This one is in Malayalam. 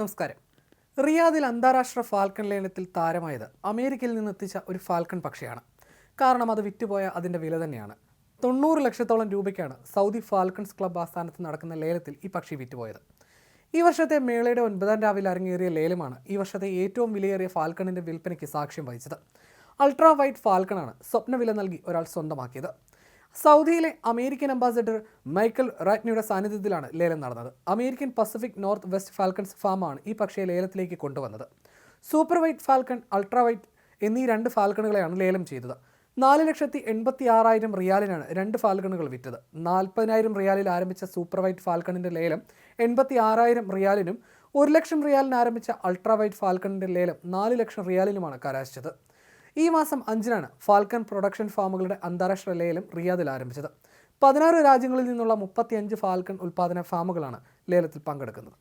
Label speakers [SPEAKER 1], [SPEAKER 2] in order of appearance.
[SPEAKER 1] നമസ്കാരം. റിയാദിൽ അന്താരാഷ്ട്ര ഫാൽക്കൺ ലേലത്തിൽ താരമായത് അമേരിക്കയിൽ നിന്ന് എത്തിച്ച ഒരു ഫാൽക്കൺ പക്ഷിയാണ്. കാരണം അത് വിറ്റുപോയ അതിന്റെ വില തന്നെയാണ്. തൊണ്ണൂറ് ലക്ഷത്തോളം രൂപയ്ക്കാണ് സൗദി ഫാൽക്കൺസ് ക്ലബ് ആസ്ഥാനത്ത് നടക്കുന്ന ലേലത്തിൽ ഈ പക്ഷി വിറ്റുപോയത്. ഈ വർഷത്തെ മേളയുടെ ഒൻപതാം രാവിലെ അരങ്ങേറിയ ലേലമാണ് ഈ വർഷത്തെ ഏറ്റവും വിലയേറിയ ഫാൽക്കണിന്റെ വിൽപ്പനയ്ക്ക് സാക്ഷ്യം വഹിച്ചത്. അൾട്രാ വൈറ്റ് ഫാൽക്കണാണ് സ്വപ്ന വില നൽകി ഒരാൾ സ്വന്തമാക്കിയത്. സൗദിയിലെ അമേരിക്കൻ അംബാസഡർ മൈക്കൽ റാറ്റ്നിയുടെ സാന്നിധ്യത്തിലാണ് ലേലം നടന്നത്. American Pacific north west falcons ഫാമാണ് ഈ പക്ഷിയെ ലേലത്തിലേക്ക് കൊണ്ടുവന്നത്. Super white falcon ultra white എന്നീ രണ്ട് ഫാൽക്കണുകളെയാണ് ലേലം ചെയ്തത്. നാല് ലക്ഷത്തി എൺപത്തി ആറായിരം റിയാലിനാണ് രണ്ട് ഫാൽക്കണുകൾ വിറ്റത്. നാൽപ്പതിനായിരം റിയാലിൽ ആരംഭിച്ച സൂപ്പർ വൈറ്റ് ഫാൽക്കണിന്റെ ലേലം എൺപത്തി ആറായിരം റിയാലിനും ഒരു ലക്ഷം റിയാലിന് ആരംഭിച്ച അൾട്രാ വൈറ്റ് ഫാൽക്കണിന്റെ ലേലം നാല് ലക്ഷം റിയാലിനുമാണ് കലാശിച്ചത് ഈ മാസം അഞ്ചിനാണ് ഫാൽക്കൺ പ്രൊഡക്ഷൻ ഫാമുകളുടെ അന്താരാഷ്ട്ര ലേലം റിയാദിൽ ആരംഭിച്ചത്. പതിനാറ് രാജ്യങ്ങളിൽ നിന്നുള്ള മുപ്പത്തിയഞ്ച് ഫാൽക്കൺ ഉൽപ്പാദന ഫാമുകളാണ് ലേലത്തിൽ പങ്കെടുക്കുന്നത്.